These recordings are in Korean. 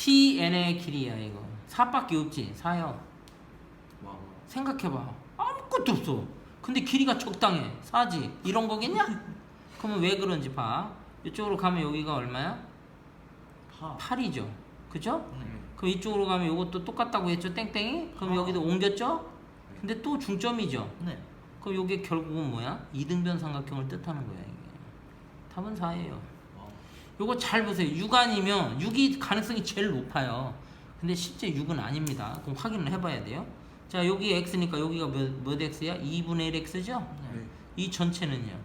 PN의 길이야 이거 4밖에 없지 4요 와. 생각해봐 아무것도 없어 근데 길이가 적당해 4지 이런 거겠냐? 그러면 왜 그런지 봐 이쪽으로 가면 여기가 얼마야? 파. 8이죠 그죠? 네. 그럼 이쪽으로 가면 이것도 똑같다고 했죠 땡땡이? 그럼 아. 여기도 옮겼죠? 근데 또 중점이죠 네. 그럼 이게 결국은 뭐야? 이등변 삼각형을 뜻하는 거야 이게 답은 4예요 와. 요거 잘 보세요 6 아니면 6이 가능성이 제일 높아요 근데 실제 6은 아닙니다 그럼 확인을 해봐야 돼요 자 여기 x니까 여기가 몇, 몇 x야? 2분의 1 x죠? 네. 이 전체는요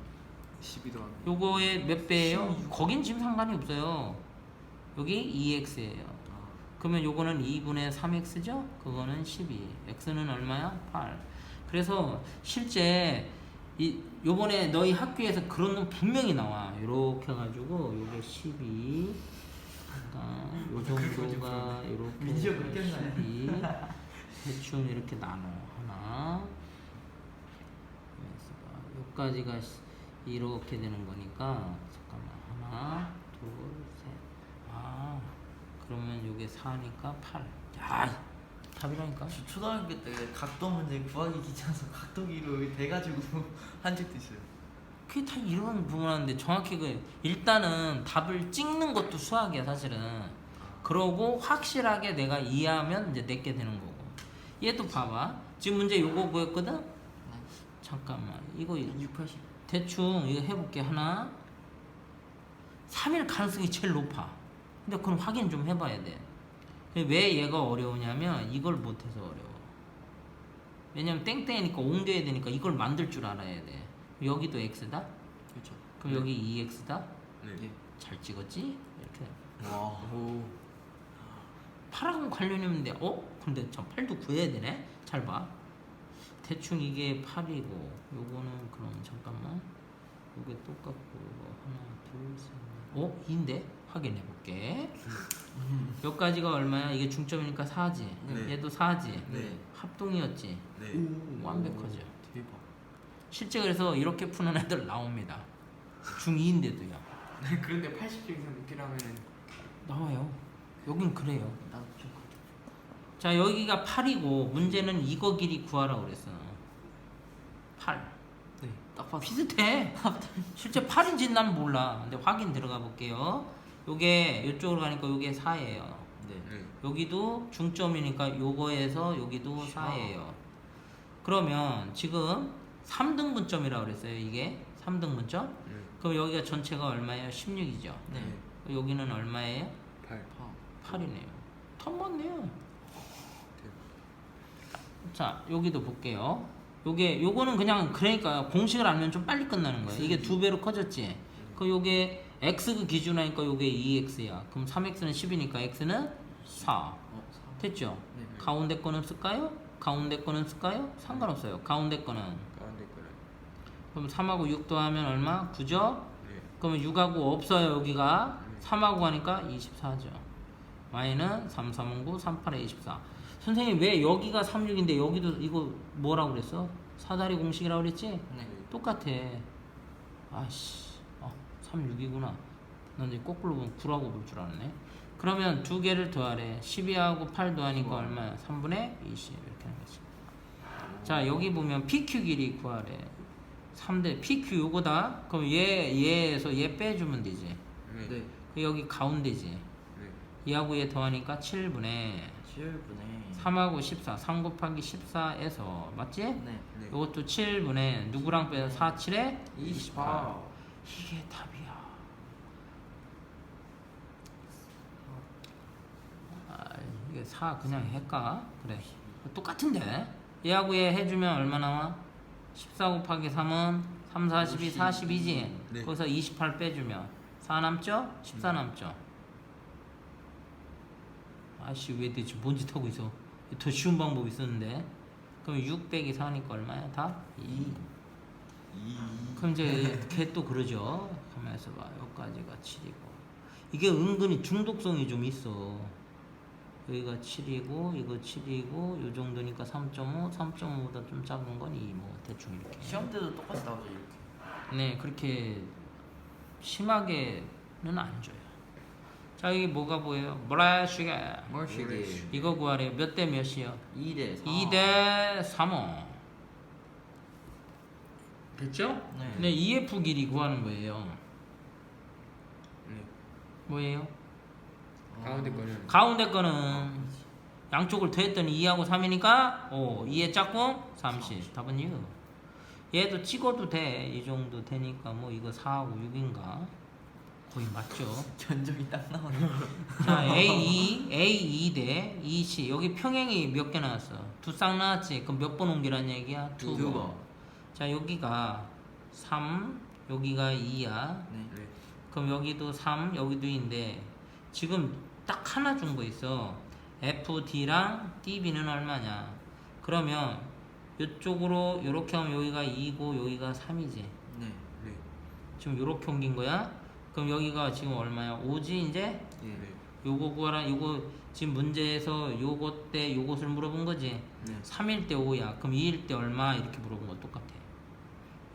12도 안 요거의 몇 배예요? 거긴 지금 상관이 없어요 여기 2x예요 아. 그러면 요거는 2분의 3x죠? 그거는 12 x는 얼마야? 8 그래서 실제 이 요번에 너희 학교에서 그런 놈 분명히 나와. 요렇게 해가지고 요게 12 그러니까 요 정도가 했나요? 12 대충 이렇게 나눠. 하나. 여기까지가 시- 이렇게 되는 거니까 잠깐만. 하나 둘셋아 그러면 요게 4니까 8 야, 답이라니까? 저 초등학교 때 각도 문제 구하기 귀찮아서 각도기로 돼가지고 한 적도 있어요. 그게 다 이런 부분인데 정확히 그 일단은 답을 찍는 것도 수학이야 사실은. 그러고 확실하게 내가 이해하면 이제 내게 되는 거고. 얘도 봐봐. 지금 문제 요거 보였거든? 잠깐만. 이거 680. 대충 이거 해볼게 하나. 3일 가능성이 제일 높아. 근데 그럼 확인 좀 해봐야 돼 왜 얘가 어려우냐면 이걸 못해서 어려워 왜냐면 땡땡이니까 옮겨야 되니까 이걸 만들 줄 알아야 돼 여기도 x다 그렇죠. 그럼 여기 2x다 네. 잘 찍었지 이렇게 와. 오. 8하고 관련이 없는데 어? 근데 저 8도 구해야 되네 잘 봐 대충 이게 8이고 요거는 그럼 잠깐만 요게 똑같고 이거 하나 둘셋 어? 2인데? 확인해 볼게. 여기까지가 얼마야? 이게 중점이니까 4지. 네. 얘도 4지. 네. 합동이었지. 네. 완벽하죠. 대박. 실제 그래서 이렇게 푸는 애들 나옵니다. 중2인데도요. 그런데 80점 이상 느끼라면은 나와요. 여긴 그래요. 나도 좀. 자 여기가 8이고 문제는 이거 길이 구하라고 그랬어. 8 네. 딱 봐도 비슷해. 실제 8인지 난 몰라. 근데 확인 들어가 볼게요 요게 이쪽으로 가니까 요게 4예요 네. 네. 여기도 중점이니까 요거에서 여기도 4예요 그러면 지금 3등분점이라고 그랬어요 이게 3등분점 네. 그럼 여기가 전체가 얼마예요? 16이죠 네. 여기는 얼마예요? 8. 파. 8이네요 더 많네요 자 여기도 볼게요 요게 요거는 그냥 그러니까 공식을 알면 좀 빨리 끝나는 거예요 이게 두 배로 커졌지 그 요게 x 그 기준 하니까 요게 2x야 그럼 3x는 10이니까 x는 4 어. 사. 됐죠 네. 가운데 거는 쓸까요? 가운데 거는 쓸까요? 상관없어요 가운데 거는 가운데 거는. 그럼 3하고 6 더하면 얼마? 9죠? 네. 그러면 6하고 없어요 여기가 3하고 하니까 24죠 y는 3, 3, 9, 3, 8에 24 선생님 왜 여기가 3, 6인데 여기도 이거 뭐라고 그랬어? 사다리 공식이라고 그랬지? 네. 똑같아 아씨 어, 3, 6이구나 난 이제 거꾸로 보면 9라고 볼 줄 알았네 그러면 두 개를 더하래 12하고 8 더하니까 얼마야? 3분의 20 이렇게 하는 거지 자 여기 보면 PQ 길이 구하래 3대 PQ 요거다 그럼 얘 얘에서 얘 빼주면 되지 네. 네. 그 여기 가운데지 네. 얘하고 얘 더하니까 7분의 7분의 3하고 14 3 곱하기 14에서 맞지? 네. 네. 요것도 7분의 누구랑 빼서 4, 7에 28 28. 이게 답이야 아, 이게 4 그냥 할까? 그래 똑같은데 얘하고 얘 해주면 얼마 나 와? 14 곱하기 3은 3, 42, 42지 네. 거기서 28 빼주면 4 남죠? 14 남죠? 아씨 왜 대체 뭔 짓 하고 있어 더 쉬운 방법이 있었는데 그럼 6 빼기 4니까 얼마야? 다? 2 2. 그럼 이제 걔 또 그러죠. 가만있어 봐. 여기까지가 7이고. 이게 은근히 중독성이 좀 있어. 여기가 7이고, 이거 7이고, 요 정도니까 3.5, 3.5보다 좀 작은 건 2, 뭐, 대충 이렇게. 시험 때도 똑같이 나오죠 이렇게. 네, 그렇게 심하게는 안 줘요. 자, 자 여기 뭐가 보여요? 브라시가 멀시게 이거 구하래 몇대 몇이요? 2대 4 2대 3호 됐죠? 네. 근데 EF 길이 구하는 거예요. 네. 뭐예요? 가운데 거는? 가운데 거는 양쪽을 더했더니 2하고 3이니까 5 2의 짝꿍 30 답은 6 얘도 찍어도 돼 이 정도 되니까 뭐 이거 4하고 6인가? 거의 맞죠? 견적이 딱 나오네. 자 A2 A2 대 2C 여기 평행이 몇 개 나왔어? 두 쌍 나왔지? 그럼 몇 번 옮기란 얘기야? 두두 번. 번. 자 여기가 3 여기가 2야 네. 네. 그럼 여기도 3 여기도 2인데 지금 딱 하나 준 거 있어 FD랑 DB는 얼마냐 그러면 이쪽으로 이렇게 하면 여기가 2고 여기가 3이지 네. 네. 지금 이렇게 옮긴 거야 그럼 여기가 지금 얼마야 5지 이제 예. 네. 요거 구하라 요거 지금 문제에서 요것 때 요것을 물어본 거지 네. 3일 때 5야 그럼 2일 때 얼마 이렇게 물어본 거 똑같아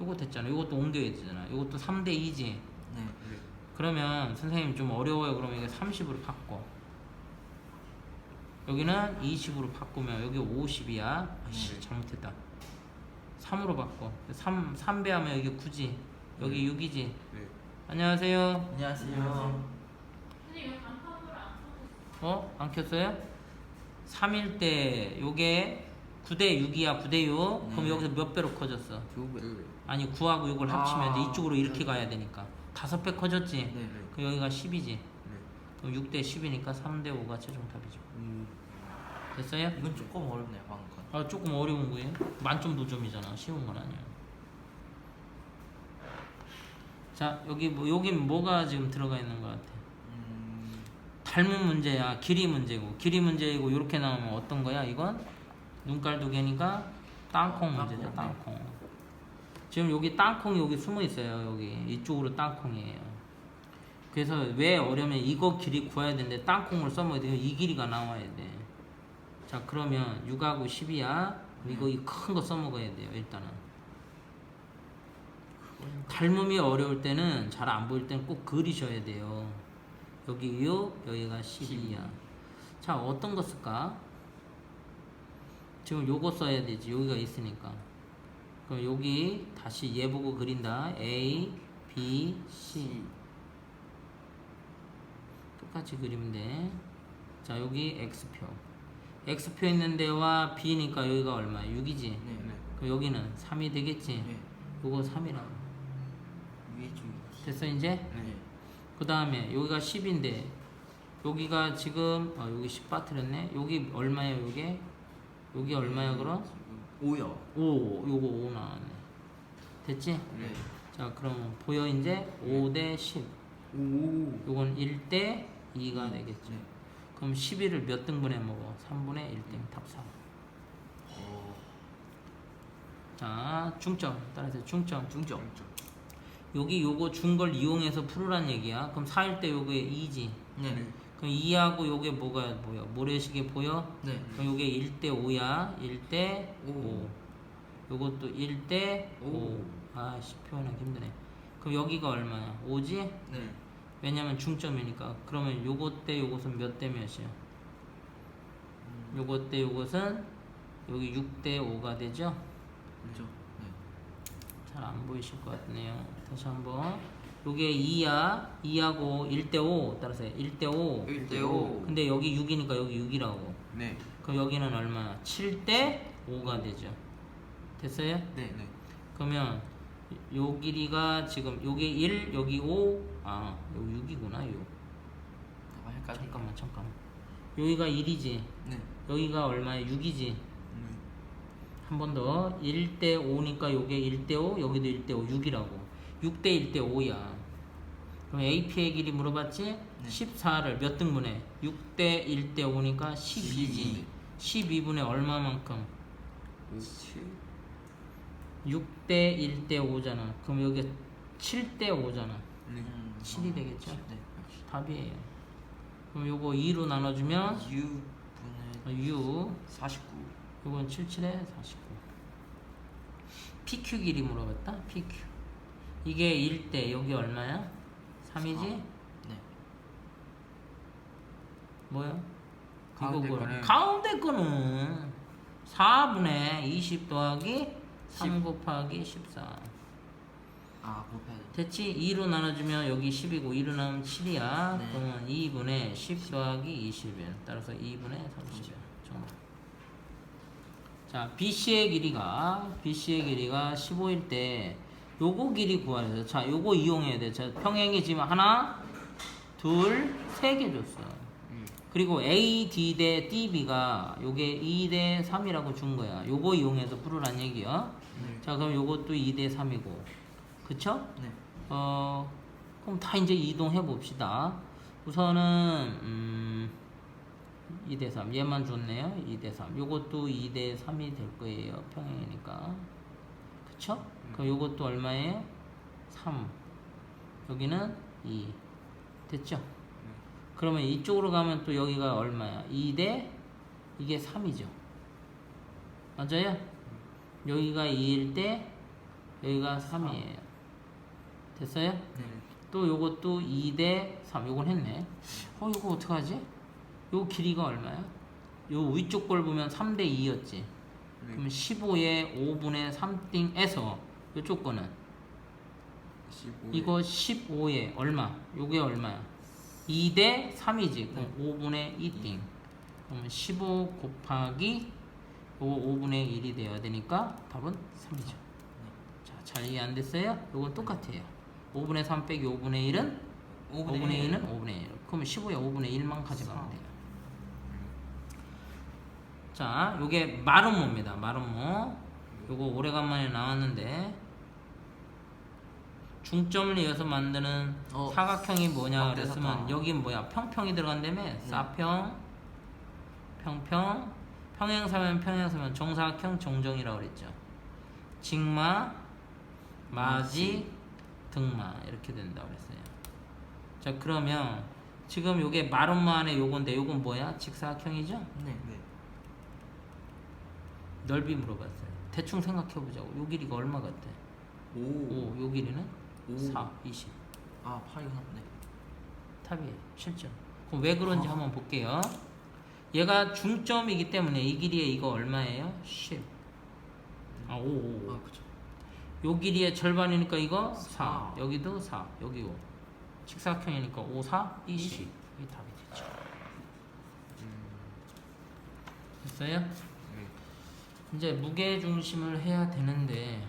요거 됐잖아 요것도 옮겨야 되잖아 요것도 3대 2지 네. 네. 그러면 선생님 좀 어려워요 그러면 이게 30으로 바꿔 여기는 20으로 바꾸면 여기 50이야 아씨 네. 잘못했다 3으로 바꿔 3, 3배 하면 여기 9지 여기 6이지 네. 안녕하세요 안녕하세요. 어? 안 켰어요? 3일 때 요게 9대 6이야 9대 6 그럼 네. 여기서 몇 배로 커졌어? 두 배. 아니 9하고 6을 합치면 아, 이제 이쪽으로 이렇게 가야 되니까 다섯 배 커졌지? 네. 네. 그럼 여기가 10이지 네. 그럼 6대 10이니까 3대 5가 최종 답이죠 음. 됐어요? 이건 조금 어렵네요 방금 건. 아 조금 어려운 거예요 만점 도점이잖아 쉬운 건 아니야 자 여기 뭐 여긴 뭐가 지금 들어가 있는 것 같아 음. 닮은 문제야 길이 문제고 길이 문제이고 이렇게 나오면 어떤 거야 이건 눈깔 두 개니까 땅콩 문제죠 땅콩, 땅콩 지금 여기 땅콩이 여기 숨어 있어요 여기. 이쪽으로 땅콩이에요. 그래서 왜 어려면 이거 길이 구해야 되는데 땅콩을 써먹어야 돼요? 이 길이가 나와야 돼자 그러면 6하고 10이야. 이거 이 큰 거 써먹어야 돼요 일단은. 닮음이 어려울 때는 잘 안 보일 때는 꼭 그리셔야 돼요. 여기 6 여기가 12야. 자 어떤 거 쓸까 지금 요거 써야 되지. 여기가 있으니까. 그럼 여기 다시 얘 보고 그린다. A B C. 똑같이 그리면 돼자 여기 X표. X표 있는 데와 B니까 여기가 얼마야? 6이지? 네. 네. 그럼 여기는 3이 되겠지? 네. 요거 3이라고. 위에 좀. 됐어 이제? 네. 그 다음에 여기가 10인데 여기가 지금 어, 여기 10 빠뜨렸네? 여기 얼마야 요게 여기 얼마야 그럼 지금 5요. 5 요거 5 나왔네 됐지 네. 자 그럼 보여 이제 5대 10 오. 요건 1대 2가 되겠죠 네. 그럼 11을 몇 등분해 먹어 3분의 1등 답 4. 어. 자 중점 따라서 중점 중점. 여기 요거 준 걸 이용해서 풀으란 얘기야 그럼 4일 때 요게 2지 네. 네. 그럼 2하고 요게 뭐가 뭐야 모래시계 보여? 네. 그럼 요게 1대 5야. 1대 오. 5. 요것도 1대 5. 오. 아씨 표현하기 힘드네. 그럼 여기가 얼마야? 5지? 네. 왜냐면 중점이니까. 그러면 요것 대 요것은 몇 대 몇이야? 음. 요것 대 요것은 여기 6대 5가 되죠? 그렇죠. 네. 잘 안 보이실 것 같네요. 다시 한번. 요게 2야. 2하고 1대 5. 따라서 1대 5. 1대 5. 근데 여기 6이니까 여기 6이라고. 네. 그럼 여기는 얼마? 7대 5가 되죠. 됐어요? 네. 네. 그러면 요 길이가 지금 요게 1, 여기 5, 아, 여기 6이구나, 요. 잠깐. 잠깐만, 잠깐만. 여기가 1이지. 네. 여기가 얼마야? 6이지. 네. 한번 더. 1대 5니까 요게 1대 5, 여기도 1대 5, 6이라고. 6대 1대 5야. 그럼 AP의 길이 물어봤지? 네. 14를 몇 등분해? 6대 1대 5니까 12지. 12분의 얼마만큼? 7. 6대 1대 5잖아. 그럼 여기 7대 5잖아. 네. 음. 7이 되겠죠? 네. 답이에요. 그럼 요거 2로 나눠주면 6분의 6, 49. 요건 77에 49. PQ 길이 물어봤다. PQ. 이게 1대 여기 얼마야? 3이지? 네. 뭐야? 가운데 이거? 거는- 가운데 거는 4분의 20 더하기 3 곱하기 14 아 곱해야 돼. 됐지? 2로 나눠주면 여기 10이고 2로 나누면 7이야 네. 그러면 2분의 10 더하기 21 따라서 2분의 30 정답 자 BC의 길이가 BC의 길이가 15일 때 요거 길이 구하야 돼. 자 요거 이용해야 돼. 자 평행이 지금 하나 둘 세 개 줬어 음. 그리고 AD 대 DB가 요게 2 대 3이라고 준 거야 요거 이용해서 풀으란 얘기야 네. 자 그럼 요것도 2 대 3이고 그쵸? 네. 어 그럼 다 이제 이동해 봅시다. 우선은 음 2 대 3 얘만 줬네요. 2 대 3. 요것도 2 대 3이 될 거예요. 평행이니까. 그쵸? 그럼 요것도 얼마예요? 3. 여기는 2. 됐죠? 그러면 이쪽으로 가면 또 여기가 얼마야? 2대 이게 3이죠. 맞아요? 여기가 2일 때 여기가 3이에요. 됐어요? 네. 또 요것도 2대 3 요건 했네 어 이거 어떡하지? 요 길이가 얼마야? 요 위쪽 걸 보면 3대 2였지 네. 그러면 15의 5분의 3띵에서 요쪽 거는 15. 이거 15에 얼마? 요게 얼마야? 2 대 3이지 그럼 5분의 2띵 그러면 15 곱하기 요거 5분의 1이 돼야 되니까 답은 3이죠 자, 잘 이해 안 됐어요? 요건 똑같아요 5분의 3 빼기 5분의 1은 5분의, 1 은 5분의 1. 그러면 15에 5분의 1만 가져가면 돼요. 자, 요게 마름모입니다. 마름모. 요거 오래간만에 나왔는데 중점을 이어서 만드는 어, 사각형이 뭐냐 막 그랬으면. 여긴 뭐야? 평평이 들어간다며? 사평, 평평, 평행사면 평행사면 정사각형 정정이라고 그랬죠. 직마, 마지, 등마 이렇게 된다고 그랬어요. 자 그러면 지금 요게 안에 요건데 요건 뭐야? 직사각형이죠? 네. 네. 넓이 물어봤어요. 대충 생각해보자고. 요 길이가 얼마 같아? 오. 5. 요 길이는? 오. 4, 20. 아 8이고 3. 네. 탑이에요. 실점. 그럼 왜 그런지 아. 한번 볼게요. 얘가 중점이기 때문에 이 길이에 이거 얼마예요? 10. 아, 5, 5. 아 그쵸. 요 길이의 절반이니까 이거 4. 사. 여기도 4. 여기 5. 직사각형이니까 5, 4, 20. 이 답이 되죠. 됐어요? 네. 이제 무게 중심을 해야 되는데